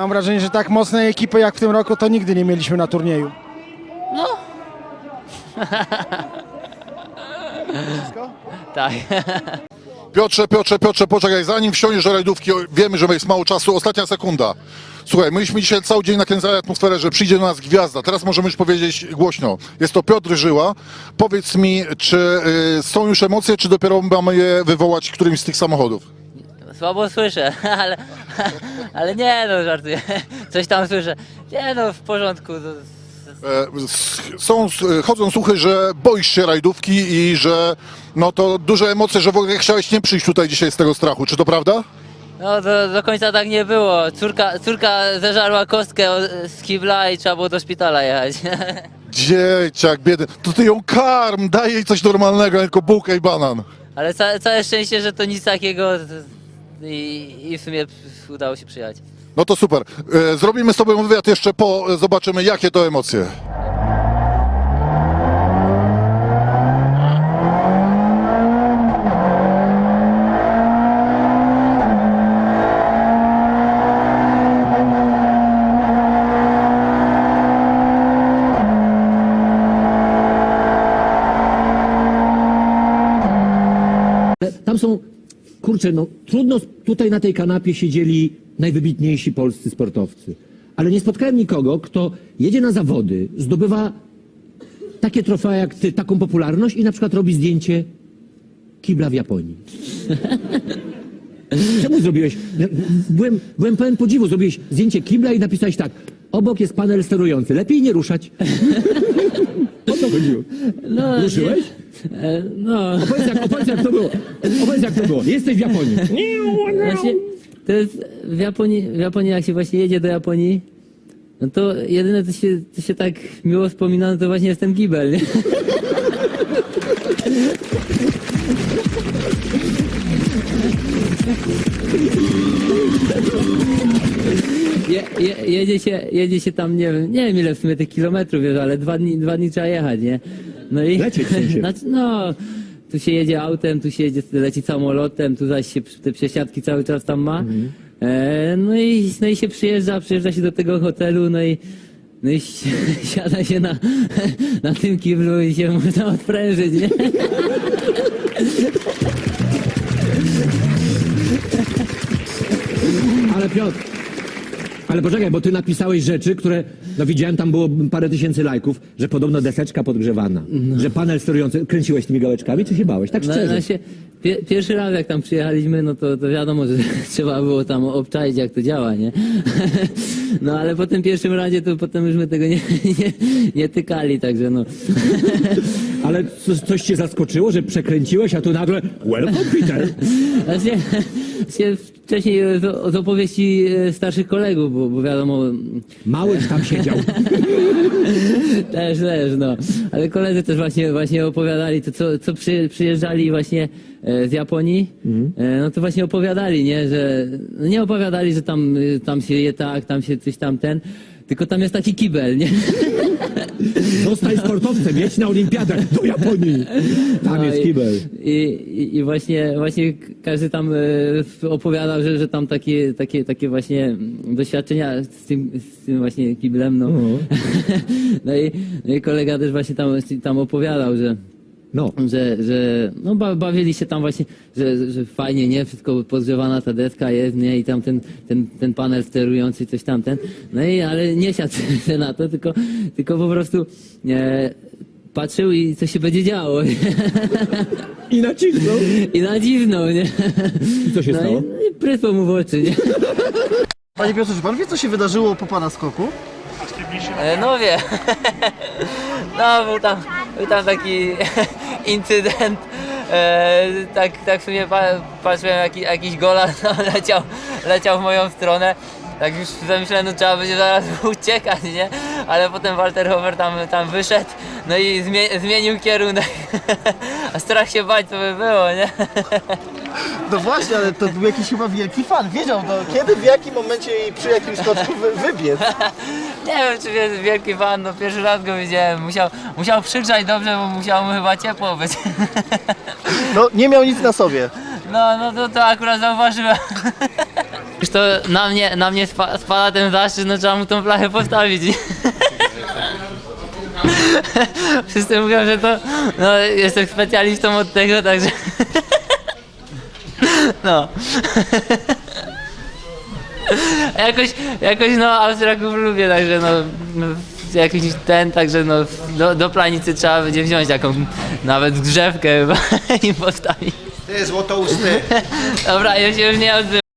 Mam wrażenie, że tak mocnej ekipy jak w tym roku to nigdy nie mieliśmy na turnieju. No, Wszystko? tak. Piotrze, Piotrze, Piotrze, poczekaj, zanim wsiądziesz do rajdówki, wiemy, że jest mało czasu, ostatnia sekunda. Słuchaj, myśmy dzisiaj cały dzień nakręcali atmosferę, że przyjdzie do nas gwiazda. Teraz możemy już powiedzieć głośno. Jest to Piotr Żyła. Powiedz mi, czy y, są już emocje, czy dopiero mamy je wywołać którymś z tych samochodów? Słabo słyszę, ale, ale nie no, żartuję. Coś tam słyszę. Nie no, w porządku. to- E, s- Są, s- chodzą słuchy, że boisz się rajdówki i że no to duże emocje, że w ogóle chciałeś nie przyjść tutaj dzisiaj z tego strachu. Czy to prawda? No do, do końca tak nie było. Córka, córka zeżarła kostkę o- z kibla i trzeba było do szpitala jechać. Dzieciak, biedy. To ty ją karm, daj jej coś normalnego, tylko bułkę i banan. Ale ca, całe szczęście, że to nic takiego i, i w sumie udało się przyjechać. No to super. E, Zrobimy z tobą wywiad jeszcze po, zobaczymy jakie to emocje. Tam są, kurczę, no trudno, tutaj na tej kanapie siedzieli najwybitniejsi polscy sportowcy. Ale nie spotkałem nikogo, kto jedzie na zawody, zdobywa takie trofea jak ty, taką popularność i na przykład robi zdjęcie kibla w Japonii. Czemu zrobiłeś? Byłem, byłem pełen podziwu. Zrobiłeś zdjęcie kibla i napisałeś tak. Obok jest panel sterujący. Lepiej nie ruszać. O co chodziło? No, Ruszyłeś? E, No, Opowiedz jak, opowiedz jak to było. Opowiedz jak to było. Jesteś w Japonii. właśnie to jest w Japonii, w Japonii jak się właśnie jedzie do Japonii, no to jedyne co się, co się tak miło wspomina, no to właśnie jest ten kibel, nie? Je, je, jedzie, się, jedzie się tam, nie wiem, nie wiem ile w sumie tych kilometrów jest, ale dwa dni, dwa dni trzeba jechać, nie? No i, Lecieć. Znaczy, no, tu się jedzie autem, tu się jedzie, leci samolotem, tu zaś się te przesiadki cały czas tam ma. E, no, i, no i się przyjeżdża, przyjeżdża się do tego hotelu, no i, no i si- siada się na, na tym kiblu i się można odprężyć, nie? Ale Piotr, ale poczekaj, bo ty napisałeś rzeczy, które, no widziałem, tam było parę tysięcy lajków, że podobno deseczka podgrzewana, że panel sterujący, kręciłeś tymi gałeczkami, czy się bałeś? Tak No, szczerze. no się, pie, pierwszy raz jak tam przyjechaliśmy, no to, to wiadomo, że trzeba było tam obczaić jak to działa, nie? No ale po tym pierwszym razie to potem już my tego nie, nie, nie tykali, także no. Ale co, coś cię zaskoczyło, że przekręciłeś, a tu nagle, welcome Peter. Właśnie, się wcześniej z, z opowieści e, starszych kolegów, bo, bo wiadomo, Mały tam siedział. też, też, no. Ale koledzy też właśnie, właśnie opowiadali, to co, co przy, przyjeżdżali właśnie e, z Japonii, e, no to właśnie opowiadali, nie, że, no nie opowiadali, że tam, y, tam się je tak, tam się coś tam ten, tylko tam jest taki kibel, nie? Zostań sportowcem, jedź na olimpiadę do Japonii. Tam No jest i- kibel. I, i, I właśnie, właśnie każdy tam e, opowiadał, że, że tam takie, takie, takie właśnie mm, doświadczenia z tym, z tym właśnie kiblem, no. No, i, no i kolega też właśnie tam, tam opowiadał, że No. że, że no ba, bawili się tam właśnie, że, że fajnie, nie? Wszystko podgrzewana ta deska jest, nie? I tam ten, ten, ten panel sterujący, coś tamten. No i ale nie siadł się na to, tylko, tylko po prostu e, patrzył i co się będzie działo. I nacisnął. I nadziwnął, nie? I co się no stało? I, no i prysło mu w oczy, nie? Panie Piotrze, czy pan wie, co się wydarzyło po pana skoku? E, No wie. No był tam, był tam taki incydent. E, tak, tak w sumie pa, patrzyłem, jaki, jakiś gola leciał, leciał w moją stronę. Tak już zamyślałem, no trzeba będzie zaraz uciekać, nie? Ale potem Walter Hofer tam, tam wyszedł, no i zmie, zmienił kierunek. A strach się bać, co by było, nie? No właśnie, ale to był jakiś chyba wielki fan. Wiedział, no, kiedy, w jakim momencie i przy jakim skoczku wy, wybiec. Nie wiem, czy jest wielki fan, no pierwszy raz go widziałem. Musiał, musiał przygrzać dobrze, bo musiało mu chyba ciepło być. No, nie miał nic na sobie. No, no to, to akurat zauważyłem. Już to na mnie, na mnie spa, spada ten zaszczyt, no trzeba mu tą flachę postawić. Wszyscy mówią, że to, no jestem specjalistą od tego, także... No. jakoś, jakoś no Austriaków lubię, także no jakiś ten, także no do, do planicy trzeba będzie wziąć jakąś nawet zgrzewkę chyba i postawić. Ty, złotousty. Dobra, ja się już nie odzywam.